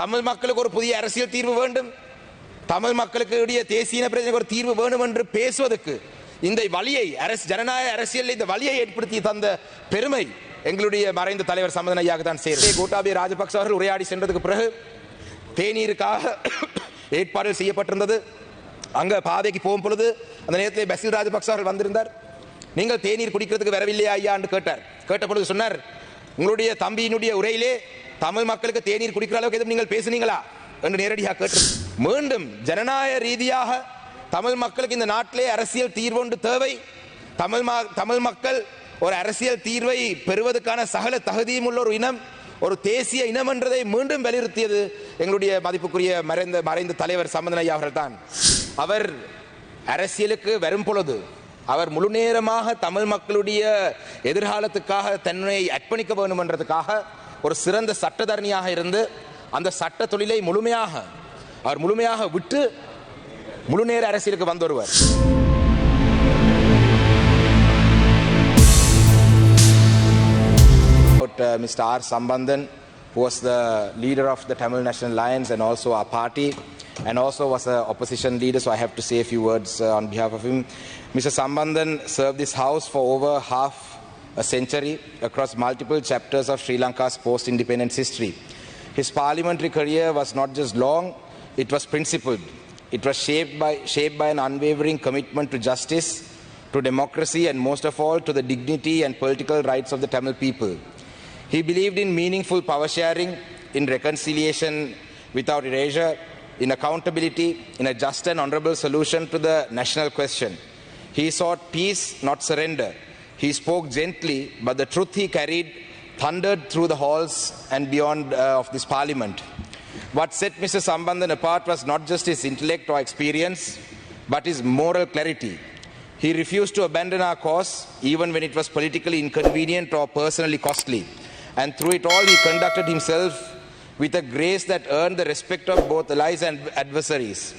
தமிழ் மக்களுக்கு ஒரு புதிய அரசியல் தீர்வு வேண்டும். தமிழ் மக்களுக்கு இடையே தேசிய பிரச்சனைக்கு ஒரு தீர்வு வேண்டும் என்று பேசுவதற்கு இந்த வழியை அரசு ஜனநாயக அரசியல் இந்த வழியை ஏற்படுத்தி தந்த பெருமை எங்களுடைய மறைந்த தலைவர் சமதன் ஐயாவுக்கு தான் சேரும். கோட்டாபய ராஜபக்ச அவர்கள் உரையாடி சென்றதுக்கு பிறகு தேநீருக்காக ஏற்பாடுகள் செய்யப்பட்டிருந்தது. அங்கே பாதைக்கு போகும் பொழுது அந்த நேரத்தில் பசில் ராஜபக்ச அவர்கள் வந்திருந்தார். நீங்கள் தேநீர் குடிக்கிறதுக்கு வரவில்லையா ஐயா என்று கேட்டார். கேட்ட பொழுது சொன்னார் உங்களுடைய தம்பியினுடைய உரையிலே தமிழ் மக்களுக்கு தேநீர் குடிக்கிற அளவுக்கு எதுவும் நீங்கள் பேசுனீங்களா? என்று நேரடியாக கேட்டு மீண்டும் ஜனநாயக ரீதியாக தமிழ் மக்களுக்கு இந்த நாட்டிலே அரசியல் தீர்வொன்று தேவை. தமிழ் மா- தமிழ் மக்கள் ஒரு அரசியல் தீர்வை பெறுவதற்கான சகல தகுதியும் உள்ள ஒரு இனம் ஒரு தேசிய இனம் என்றதை மீண்டும் வலியுறுத்தியது எங்களுடைய மதிப்புக்குரிய மறைந்த மறைந்த தலைவர் சம்பந்தனையா அவர்கள் தான் அவர் அரசியலுக்கு வரும் பொழுது அவர் முழு நேரமாக தமிழ் மக்களுடைய எதிர்காலத்துக்காக தன்னை அர்ப்பணிக்க வேண்டும் என்றதுக்காக ஒரு சிறந்த சட்டத்தரணியாக இருந்து அந்த சட்ட தொழிலை முழுமையாக அவர் முழுமையாக விட்டு முழு நேர அரசியலுக்கு வந்து வருவார் about uh, Mr. R. Sambandhan, who was the leader of the Tamil National Alliance and also our party, and also was an opposition leader, so I have to say a few words uh, on behalf of him. Mr. Sambandhan served this house for over half a century across multiple chapters of Sri Lanka's post independence history. His parliamentary career was not just long, it was principled. It was shaped by, shaped by an unwavering commitment to justice, to democracy, and most of all, to the dignity and political rights of the Tamil people. He believed in meaningful power sharing, in reconciliation without erasure, in accountability, in a just and honorable solution to the national question. He sought peace, not surrender. He spoke gently, but the truth he carried thundered through the halls and beyond uh, of this parliament. What set Mr. Sambandhan apart was not just his intellect or experience, but his moral clarity. He refused to abandon our cause, even when it was politically inconvenient or personally costly. And through it all, he conducted himself with a grace that earned the respect of both allies and adversaries.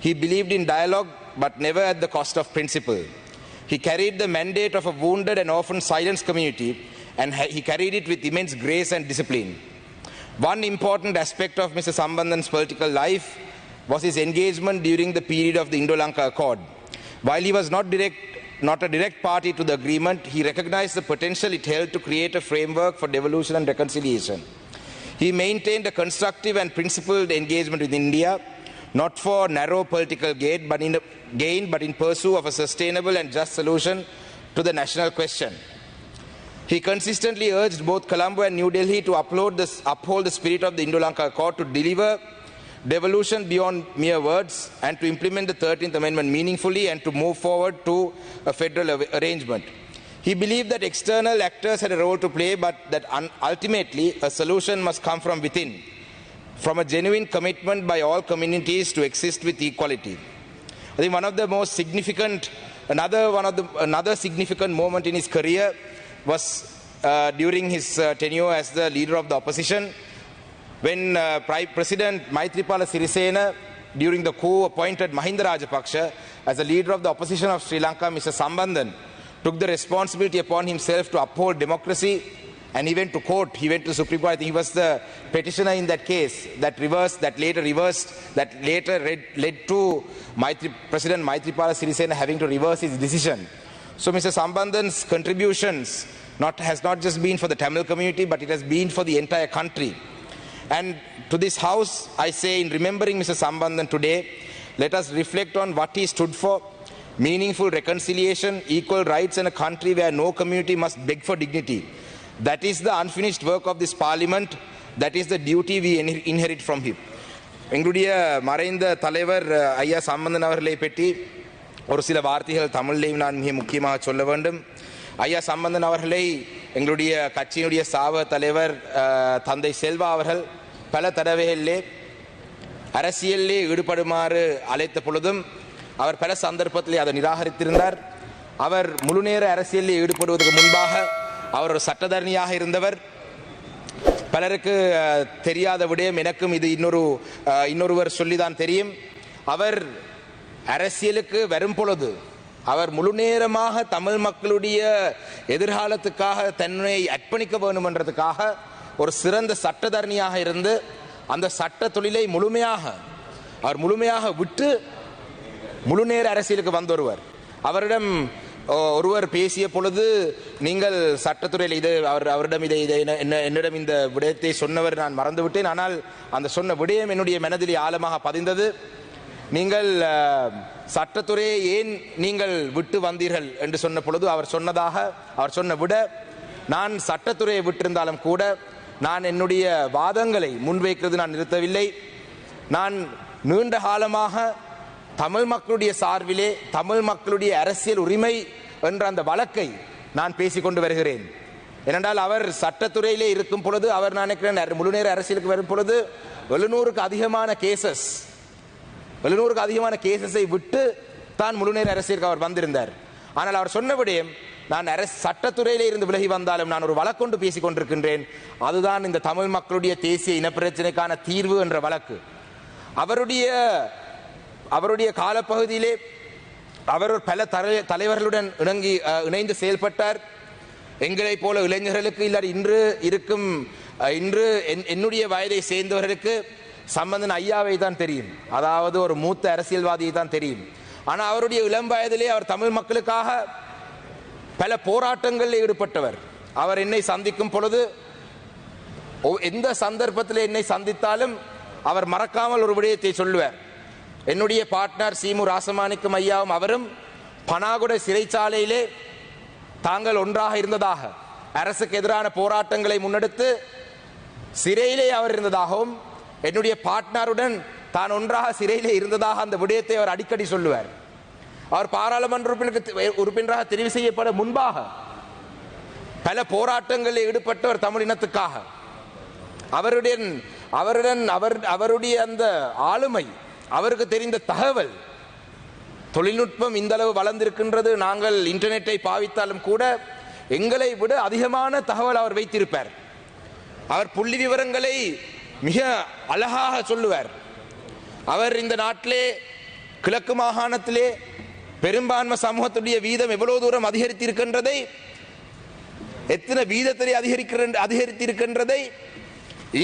He believed in dialogue, but never at the cost of principle. He carried the mandate of a wounded and often silenced community, and he carried it with immense grace and discipline. One important aspect of Mr. Sambandhan's political life was his engagement during the period of the Indo-Lanka Accord. While he was not direct, not a direct party to the agreement, he recognized the potential it held to create a framework for devolution and reconciliation. He maintained a constructive and principled engagement with India, not for narrow political gain, but in, gain, but in pursuit of a sustainable and just solution to the national question. He consistently urged both Colombo and New Delhi to this, uphold the spirit of the Indo-Lanka Accord to deliver devolution beyond mere words and to implement the 13th Amendment meaningfully and to move forward to a federal ar- arrangement. He believed that external actors had a role to play, but that ultimately a solution must come from within, from a genuine commitment by all communities to exist with equality. I think one of the most significant, another one of the another significant moment in his career was uh, during his uh, tenure as the leader of the opposition, when uh, President Maitripala Sirisena, during the coup, appointed Mahinda Rajapaksa as the leader of the opposition of Sri Lanka, Mr. Sambandhan, took the responsibility upon himself to uphold democracy and he went to court. He went to Supreme Court. I think he was the petitioner in that case that reversed, that later reversed, that later led, led to Maitri, President Maitripala Sirisena having to reverse his decision. So Mr. Sambandhan's contributions not, has not just been for the Tamil community, but it has been for the entire country. And to this house, I say, in remembering Mr. Sambandhan today, let us reflect on what he stood for meaningful reconciliation, equal rights, and a country where no community must beg for dignity. That is the unfinished work of this parliament. That is the duty we inherit from him. எங்களுடைய மறைந்த தலைவர் ஐயா சம்பந்தன் அவர்களை பற்றி ஒரு சில வார்த்தைகள் தமிழிலையும் நான் மிக முக்கியமாக சொல்ல வேண்டும் ஐயா சம்பந்தன் அவர்களை எங்களுடைய கட்சியினுடைய சாவ தலைவர் தந்தை செல்வா அவர்கள் பல தடவைகளிலே அரசியலிலே ஈடுபடுமாறு அழைத்த பொழுதும் அவர் பல சந்தர்ப்பத்திலே அதை நிராகரித்திருந்தார் அவர் முழுநேர அரசியலில் ஈடுபடுவதற்கு முன்பாக அவர் ஒரு சட்டத்தரணியாக இருந்தவர். பலருக்கு தெரியாத விடயம் எனக்கும் இது இன்னொரு இன்னொருவர் சொல்லிதான் தெரியும். அவர் அரசியலுக்கு வரும் பொழுது அவர் முழு நேரமாக தமிழ் மக்களுடைய எதிர்காலத்துக்காக தன்னை அர்ப்பணிக்க வேண்டுமன்றதுக்காக ஒரு சிறந்த சட்டத்தரணியாக இருந்து அந்த சட்ட தொழிலை முழுமையாக அவர் முழுமையாக விட்டு முழுநேர அரசியலுக்கு வந்தொருவர். அவரிடம் ஒருவர் பேசிய பொழுது நீங்கள் சட்டத்துறையில் இது அவர் அவரிடம் இதை இதை என்ன- என்ன- என்னிடம் இந்த விடயத்தை சொன்னவர் நான் மறந்துவிட்டேன். ஆனால் அந்த சொன்ன விடயம் என்னுடைய மனதிலே ஆழமாக பதிந்தது. நீங்கள் சட்டத்துறையை ஏன் நீங்கள் விட்டு வந்தீர்கள்? என்று சொன்ன பொழுது அவர் சொன்னதாக அவர் சொன்ன விட நான் சட்டத்துறையை விட்டிருந்தாலும் கூட நான் என்னுடைய வாதங்களை முன்வைக்கிறது நான் நிறுத்தவில்லை. நான் நீண்ட காலமாக தமிழ் மக்களுடைய சார்பிலே தமிழ் மக்களுடைய அரசியல் உரிமை என்ற அந்த வழக்கை நான் பேசிக்கொண்டு வருகிறேன். ஏனென்றால் அவர் சட்டத்துறையிலே இருக்கும் பொழுது அவர் நான் நினைக்கிறேன் முழுநேர அரசியலுக்கு வரும் பொழுது எழுநூறுக்கு அதிகமான கேசஸ் எழுநூறுக்கு அதிகமான கேசஸை விட்டு தான் முழுநேர அரசியலுக்கு அவர் வந்திருந்தார். ஆனால் அவர் சொன்ன விடயம் நான் அரசு சட்டத்துறையிலே இருந்து விலகி வந்தாலும் நான் ஒரு வழக்கொண்டு பேசிக் கொண்டிருக்கின்றேன். அதுதான் இந்த தமிழ் மக்களுடைய தேசிய இனப்பிரச்சனைக்கான தீர்வு என்ற வழக்கு. அவருடைய அவருடைய காலப்பகுதியிலே அவர் ஒரு பல தலை- தலைவர்களுடன் இணங்கி இணைந்து செயல்பட்டார். எங்களைப் போல இளைஞர்களுக்கு இல்லாத இன்று இருக்கும் இன்று என்- என்னுடைய வயதை சேர்ந்தவர்களுக்கு சம்பந்தன் ஐயாவை தான் தெரியும். அதாவது ஒரு மூத்த அரசியல்வாதியை தான் தெரியும். ஆனால் அவருடைய இளம் வயதிலே அவர் தமிழ் மக்களுக்காக பல போராட்டங்களில் ஈடுபட்டவர். அவர் என்னை சந்திக்கும் பொழுது எந்த சந்தர்ப்பத்தில் என்னை சந்தித்தாலும் அவர் மறக்காமல் ஒரு விடயத்தை சொல்லுவார். என்னுடைய பார்ட்னர் சீமு ராசமாணிக்கம் ஐயாவும் அவரும் பனாகுட சிறைச்சாலையிலே தாங்கள் ஒன்றாக இருந்ததாக அரசுக்கு எதிரான போராட்டங்களை முன்னெடுத்து சிறையிலே அவர் இருந்ததாகவும் என்னுடைய பார்ட்னருடன் தான் ஒன்றாக சிறையிலே இருந்ததாக அந்த விடயத்தை அவர் அடிக்கடி சொல்லுவார். அவர் பாராளுமன்ற உறுப்பினருக்கு உறுப்பினராக தெரிவு செய்யப்பட முன்பாக பல போராட்டங்களில் ஈடுபட்டவர் தமிழ் இனத்துக்காக. அவருடன் அவருடன் அவர் அவருடைய அந்த ஆளுமை அவருக்கு தெரிந்த தகவல் தொழில்நுட்பம் இந்த அளவு வளர்ந்திருக்கின்றது நாங்கள் இன்டர்நெட்டை பாவித்தாலும் கூட எங்களை விட அதிகமான தகவல் அவர் வைத்திருப்பார். அவர் புள்ளி விவரங்களை மிக அழகாக சொல்லுவார். அவர் இந்த நாட்டிலே கிழக்கு மாகாணத்திலே பெரும்பான்மை சமூகத்துடைய வீதம் எவ்வளவு தூரம் அதிகரித்திருக்கின்றதை எத்தனை வீதத்திலே அதிகரிக்கிற அதிகரித்திருக்கின்றதை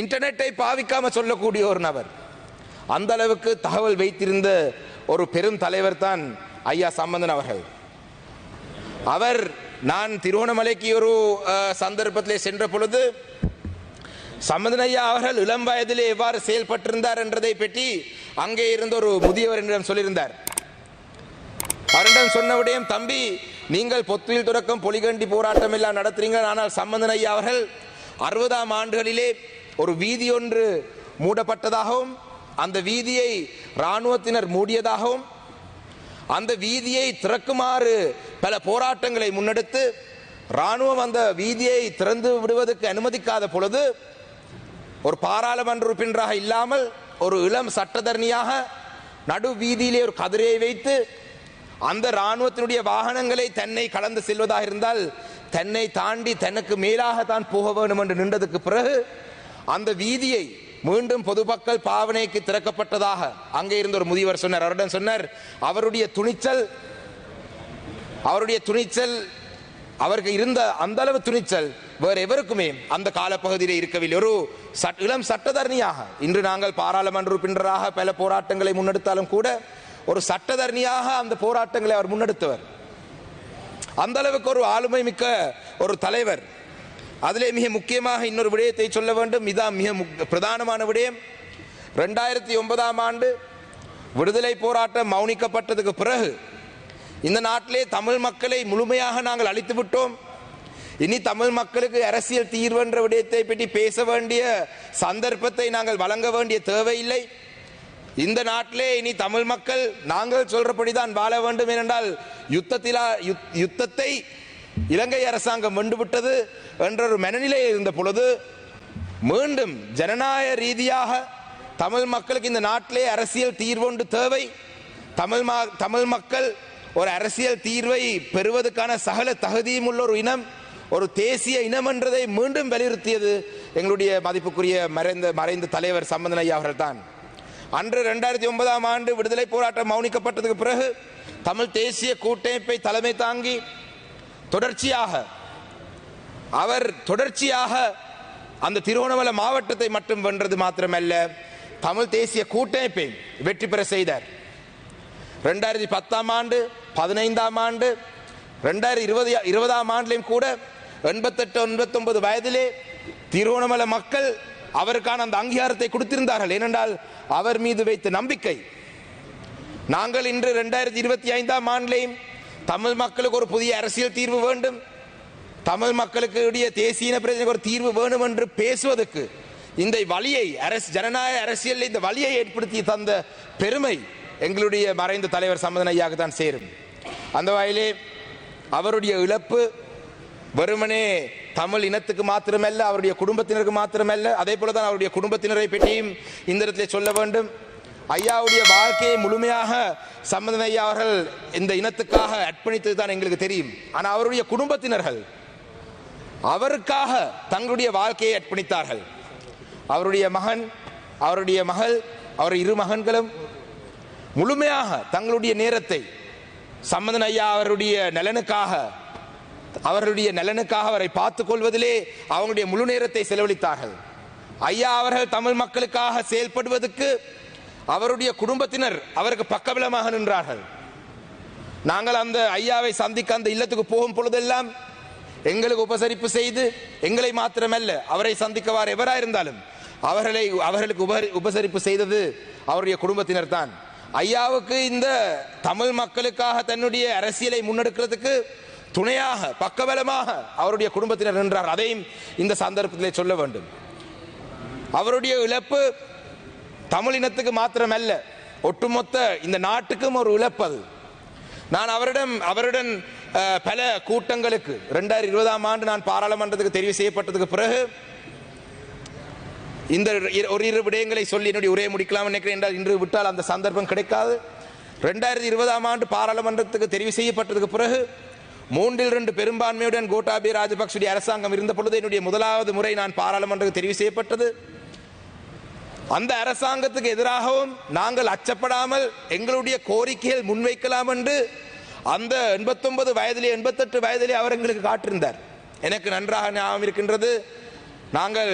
இன்டர்நெட்டை பாவிக்காம சொல்லக்கூடிய ஒரு நபர். அந்த அளவுக்கு தகவல் வைத்திருந்த ஒரு பெரும் தலைவர் தான் ஐயா சம்பந்தன் அவர்கள். அவர் நான் திருவண்ணாமலைக்கு ஒரு சந்தர்ப்பத்தில் சந்தர்ப்பத்திலே சென்ற பொழுது சம்பந்தன் ஐயா அவர்கள் இளம் வயதிலே எவ்வாறு செயல்பட்டிருந்தார் என்றதை பற்றி அங்கே இருந்த ஒரு முதியவர் என்னிடம் சொல்லியிருந்தார். அவரிடம் சொன்ன விடயம் தம்பி நீங்கள் பொத்துவில் தொடக்கம் பொலிகண்டி போராட்டம் எல்லாம் நடத்துறீங்க ஆனால் சம்பந்தன் ஐயா அவர்கள் அறுபதாம் ஆண்டுகளிலே ஒரு வீதி ஒன்று மூடப்பட்டதாகவும் அந்த வீதியை இராணுவத்தினர் மூடியதாகவும் அந்த வீதியை திறக்குமாறு பல போராட்டங்களை முன்னெடுத்து இராணுவம் அந்த வீதியை திறந்து விடுவதற்கு அனுமதிக்காத பொழுது ஒரு பாராளுமன்ற உறுப்பினராக இல்லாமல் ஒரு இளம் சட்டத்தரணியாக நடு வீதியிலே ஒரு கதிரையை வைத்து அந்த இராணுவத்தினுடைய வாகனங்களை தன்னை கடந்து செல்வதாக இருந்தால் தன்னை தாண்டி தனக்கு மேலாக தான் போக வேண்டும் என்று நின்றதுக்கு பிறகு அந்த வீதியை மீண்டும் பொதுமக்கள் பாவனைக்கு திறக்கப்பட்டதாக அங்கே இருந்த ஒரு முதியவர் சொன்னார். அவரிடம் சொன்னார் அவருடைய துணிச்சல் அவருடைய துணிச்சல் அவருக்கு இருந்த அந்த அளவு துணிச்சல் வேறு எவருக்குமே அந்த காலப்பகுதியில் இருக்கவில்லை. ஒரு சட்- இளம் சட்டத்தரணியாக இன்று நாங்கள் பாராளுமன்ற உறுப்பினராக பல போராட்டங்களை முன்னெடுத்தாலும் கூட ஒரு சட்டத்தரணியாக அந்த போராட்டங்களை அவர் முன்னெடுத்தவர். அந்த அளவுக்கு ஒரு ஆளுமை மிக்க ஒரு தலைவர். அதிலே மிக முக்கியமாக இன்னொரு விடயத்தை சொல்ல வேண்டும். இதான் மிக பிரதானமான விடயம். ரெண்டாயிரத்தி ஒன்பதாம் ஆண்டு விடுதலை போராட்டம் மௌனிக்கப்பட்டதுக்கு பிறகு இந்த நாட்டிலே தமிழ் மக்களை முழுமையாக நாங்கள் அழித்து விட்டோம். இனி தமிழ் மக்களுக்கு அரசியல் தீர்வென்ற விடயத்தை பற்றி பேச வேண்டிய சந்தர்ப்பத்தை நாங்கள் வழங்க வேண்டிய தேவையில்லை. இந்த நாட்டிலே இனி தமிழ் மக்கள் நாங்கள் சொல்றபடிதான் வாழ வேண்டும் ஏனென்றால் யுத்தத்திலா யுத்- யுத்தத்தை இலங்கை அரசாங்கம் வென்றுவிட்டது என்றொரு மனநிலையில் இருந்த பொழுது மீண்டும் ஜனநாயக ரீதியாக தமிழ் மக்களுக்கு இந்த நாட்டிலே அரசியல் தீர்வொன்று தேவை. தமிழ் மா- தமிழ் மக்கள் ஒரு அரசியல் தீர்வை பெறுவதற்கான சகல தகுதியும் உள்ள ஒரு இனம் ஒரு தேசிய இனம் என்றதை மீண்டும் வலியுறுத்தியது எங்களுடைய மதிப்புக்குரிய மறைந்த மறைந்த தலைவர் சம்பந்தன் ஐயா அவர்கள் தான் அன்று ரெண்டாயிரத்தி ஒன்பதாம் ஆண்டு விடுதலை போராட்டம் மௌனிக்கப்பட்டதுக்கு பிறகு தமிழ் தேசிய கூட்டமைப்பை தலைமை தாங்கி தொடர்ச்சியாக அவர் தொடர்ச்சியாக அந்த திருவோணமலை மாவட்டத்தை மட்டும் வென்றது மாத்திரமல்ல தமிழ் தேசிய கூட்டமைப்பை வெற்றி பெற செய்தார். ரெண்டாயிரத்தி பத்தாம் ஆண்டு பதினைந்தாம் ஆண்டு ரெண்டாயிரத்தி இருபது இருபதாம் ஆண்டிலையும் கூட எண்பத்தெட்டு எண்பத்தொன்பது வயதிலே திருவண்ணாமலை மக்கள் அவருக்கான அந்த அங்கீகாரத்தை கொடுத்திருந்தார்கள். ஏனென்றால் அவர் மீது வைத்த நம்பிக்கை நாங்கள் இன்று ரெண்டாயிரத்தி இருபத்தி ஐந்தாம் ஆண்டிலையும் தமிழ் மக்களுக்கு ஒரு புதிய அரசியல் தீர்வு வேண்டும். தமிழ் மக்களுக்கு உடைய தேசிய இன பிரச்சனைக்கு ஒரு தீர்வு வேண்டும் என்று பேசுவதற்கு இந்த வழியை அரசு ஜனநாயக அரசியலில் இந்த வழியை ஏற்படுத்தி தந்த பெருமை எங்களுடைய மறைந்த தலைவர் சம்மதன் ஐயாவுக்கு தான் சேரும். அந்த வகையிலே அவருடைய இழப்பு வெறுமனே தமிழ் இனத்துக்கு மாத்திரமல்ல அவருடைய குடும்பத்தினருக்கு மாத்திரமல்ல அதே போல தான் அவருடைய குடும்பத்தினரை பற்றியும் இந்த சொல்ல வேண்டும். ஐயாவுடைய வாழ்க்கையை முழுமையாக சம்மதன் ஐயா அவர்கள் இந்த இனத்துக்காக அர்ப்பணித்தது தான் எங்களுக்கு தெரியும். ஆனால் அவருடைய குடும்பத்தினர்கள் அவருக்காக தங்களுடைய வாழ்க்கையை அர்ப்பணித்தார்கள். அவருடைய மகன் அவருடைய மகள் அவர் இரு மகன்களும் முழுமையாக தங்களுடைய நேரத்தை சம்மதன் ஐயா அவருடைய நலனுக்காக அவர்களுடைய நலனுக்காக அவரை பார்த்துக் கொள்வதிலே அவங்களுடைய முழு நேரத்தை செலவழித்தார்கள். ஐயா அவர்கள் தமிழ் மக்களுக்காக செயல்படுவதற்கு அவருடைய குடும்பத்தினர் அவருக்கு பக்கபலமாக நின்றார்கள். நாங்கள் அந்த ஐயாவை சந்திக்க அந்த இல்லத்துக்கு போகும் பொழுதெல்லாம் எங்களுக்கு உபசரிப்பு செய்து எங்களை மாத்திரமல்ல அவரை சந்திக்கவாறு எவராயிருந்தாலும் அவர்களை அவர்களுக்கு உபரி உபசரிப்பு செய்தது அவருடைய குடும்பத்தினர் தான். ஐயாவுக்கு இந்த தமிழ் மக்களுக்காக தன்னுடைய அரசியலை முன்னெடுக்கிறதுக்கு துணையாக பக்கபலமாக அவருடைய குடும்பத்தினர் நின்றார். அதையும் இந்த சந்தர்ப்பத்திலே சொல்ல வேண்டும். அவருடைய இழப்பு தமிழ் இனத்துக்கு மாத்திரமல்ல ஒட்டுமொத்த இந்த நாட்டுக்கும் ஒரு இழப்பது நான் அவரிடம் அவருடன் பல கூட்டங்களுக்கு ரெண்டாயிரத்தி இருபதாம் ஆண்டு நான் பாராளுமன்றத்துக்கு தெரிவு செய்யப்பட்டதுக்கு பிறகு இந்த ஒரு இரு விடயங்களை சொல்லி என்னுடைய உரையை முடிக்கலாம் நினைக்கிறேன் என்றால் இன்று விட்டால் அந்த சந்தர்ப்பம் கிடைக்காது. ரெண்டாயிரத்தி இருபதாம் ஆண்டு பாராளுமன்றத்துக்கு தெரிவு செய்யப்பட்டதுக்கு பிறகு மூன்றில் ரெண்டு பெரும்பான்மையுடன் கோட்டாபி ராஜபக்சுடைய அரசாங்கம் இருந்த பொழுது என்னுடைய முதலாவது முறை நான் பாராளுமன்றத்துக்கு தெரிவு செய்யப்பட்டது. அந்த அரசாங்கத்துக்கு எதிராகவும் நாங்கள் அச்சப்படாமல் எங்களுடைய கோரிக்கைகள் முன்வைக்கலாம் என்று அந்த எண்பத்தொன்பது வயதிலே எண்பத்தெட்டு வயதிலே அவர் எங்களுக்கு காட்டிருந்தார். எனக்கு நன்றாக ஞாபகம் இருக்கின்றது. நாங்கள்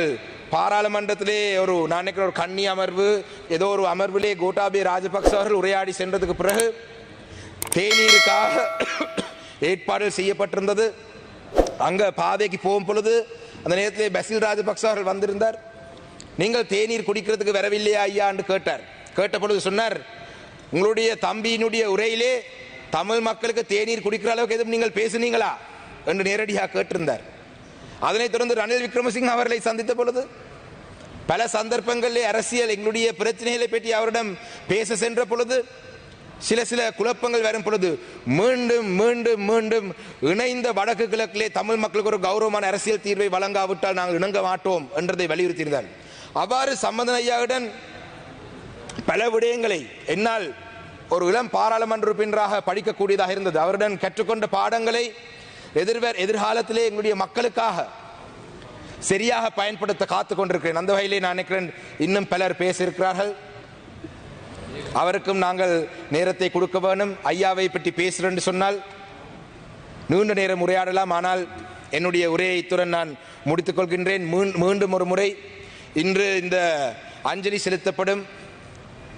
பாராளுமன்றத்திலே ஒரு நான் நினைக்கிற ஒரு கன்னி அமர்வு ஏதோ ஒரு அமர்விலே கோட்டாபி ராஜபக்ச அவர்கள் உரையாடி சென்றதுக்கு பிறகு தேநீருக்காக ஏற்பாடு செய்யப்பட்டிருந்தது. அங்கே பாதைக்கு போகும் பொழுது அந்த நேரத்திலே பசில் ராஜபக்ச அவர்கள் வந்திருந்தார். நீங்கள் தேநீர் குடிக்கிறதுக்கு வரவில்லையா ஐயா என்று கேட்டார். கேட்ட பொழுது சொன்னார் உங்களுடைய தம்பியினுடைய உரையிலே தமிழ் மக்களுக்கு தேநீர் குடிக்கிற அளவுக்கு எதுவும் நீங்கள் பேசுனீங்களா? என்று நேரடியாக கேட்டிருந்தார். அதனைத் தொடர்ந்து ரணில் விக்ரமசிங் அவர்களை சந்தித்த பொழுது பல சந்தர்ப்பங்களில் அரசியல் எங்களுடைய பிரச்சனைகளை பற்றி அவரிடம் பேச சென்ற பொழுது சில சில குழப்பங்கள் வரும் பொழுது மீண்டும் மீண்டும் மீண்டும் இணைந்த வடக்கு கிழக்கிலே தமிழ் மக்களுக்கு ஒரு கௌரவமான அரசியல் தீர்வை வழங்காவிட்டால் நாங்கள் இணங்க மாட்டோம் என்றதை வலியுறுத்தியிருந்தார்கள் அவ்வாறு சம்பந்தன் ஐயாவுடன் பல விடயங்களை என்னால் ஒரு இளம் பாராளுமன்ற உறுப்பினராக படிக்கக்கூடியதாக இருந்தது. அவருடன் கற்றுக்கொண்ட பாடங்களை எதிர்வர் எதிர்காலத்திலே எங்களுடைய மக்களுக்காக சரியாக பயன்படுத்த காத்து கொண்டிருக்கிறேன். அந்த வகையிலே நான் நினைக்கிறேன் இன்னும் பலர் பேசியிருக்கிறார்கள். அவருக்கும் நாங்கள் நேரத்தை கொடுக்க வேணும். ஐயாவை பற்றி பேசுகிறேன் சொன்னால் நீண்ட நேரம் உரையாடலாம். ஆனால் என்னுடைய உரையை இத்துடன் நான் முடித்துக் கொள்கின்றேன். மீண்டும் ஒரு முறை இன்று இந்த அஞ்சலி செலுத்தப்படும்.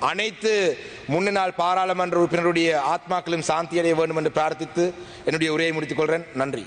அனைத்து முன்னாள் பாராளுமன்ற உறுப்பினருடைய ஆத்மாக்களும் சாந்தி அடைய வேண்டும் என்று பிரார்த்தித்து என்னுடைய உரையை முடித்துக் கொள்கிறேன். நன்றி.